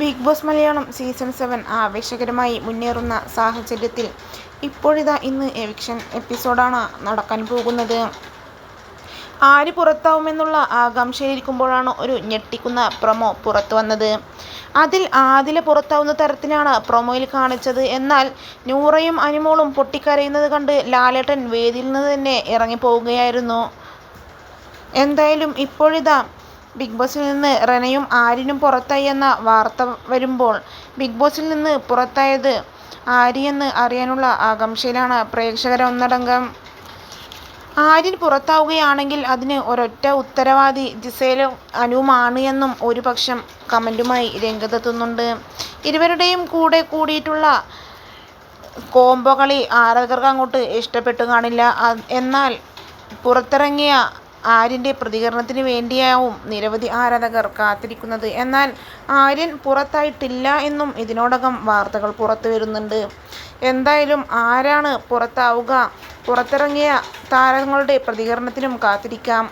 Big Boss Malayalam season seven ആവേശകരമായി മുന്നേറുന്ന സാഹചര്യത്തിൽ ഇപ്പോഴിതാ ഇന്ന് എവിക്ഷൻ എപ്പിസോഡാണ് നടക്കാൻ പോകുന്നത്. ആര് പുറത്താവുമെന്നുള്ള ആകാംക്ഷയിലിരിക്കുമ്പോഴാണ് ഒരു ഞെട്ടിക്കുന്ന പ്രൊമോ പുറത്തു വന്നത് അതിൽ ആദില പുറത്താവുന്ന തരത്തിലാണ് പ്രൊമോയിൽ കാണിച്ചത്. എന്നാൽ നൂറയും അനുമോളും പൊട്ടിക്കരയുന്നത് കണ്ട് ലാലേട്ടൻ വേദിയിൽ നിന്ന് തന്നെ ഇറങ്ങിപ്പോവുകയായിരുന്നു. എന്തായാലും ഇപ്പോഴിതാ ബിഗ് ബോസിൽ നിന്ന് റെനയും ആര്യനും പുറത്തായി എന്ന വാർത്ത വരുമ്പോൾ ബിഗ് ബോസിൽ നിന്ന് പുറത്തായത് ആര്യെന്ന് അറിയാനുള്ള ആകാംക്ഷയിലാണ് പ്രേക്ഷകരെ ഒന്നടങ്കം ആര്യൻ പുറത്താവുകയാണെങ്കിൽ അതിന് ഒരൊറ്റ ഉത്തരവാദി ജിസേലും അനുവുമാണ് എന്നും ഒരു പക്ഷം കമന്റുമായി രംഗത്തെത്തുന്നുണ്ട്. ഇരുവരുടെയും കൂടെ കൂടിയിട്ടുള്ള കോംബോ കളി ആരാധകർക്ക് അങ്ങോട്ട് ഇഷ്ടപ്പെട്ടു കാണില്ല. എന്നാൽ പുറത്തിറങ്ങിയ ആര്യന്റെ പ്രതികരണത്തിന് വേണ്ടിയാവും നിരവധി ആരാധകർ കാത്തിരിക്കുന്നത്. എന്നാൽ ആര്യൻ പുറത്തായിട്ടില്ല എന്നും ഇതിനോടകം വാർത്തകൾ പുറത്തു വരുന്നുണ്ട് എന്തായാലും ആരാണ് പുറത്താവുക പുറത്തിറങ്ങിയ താരങ്ങളുടെ പ്രതികരണത്തിനും കാത്തിരിക്കാം.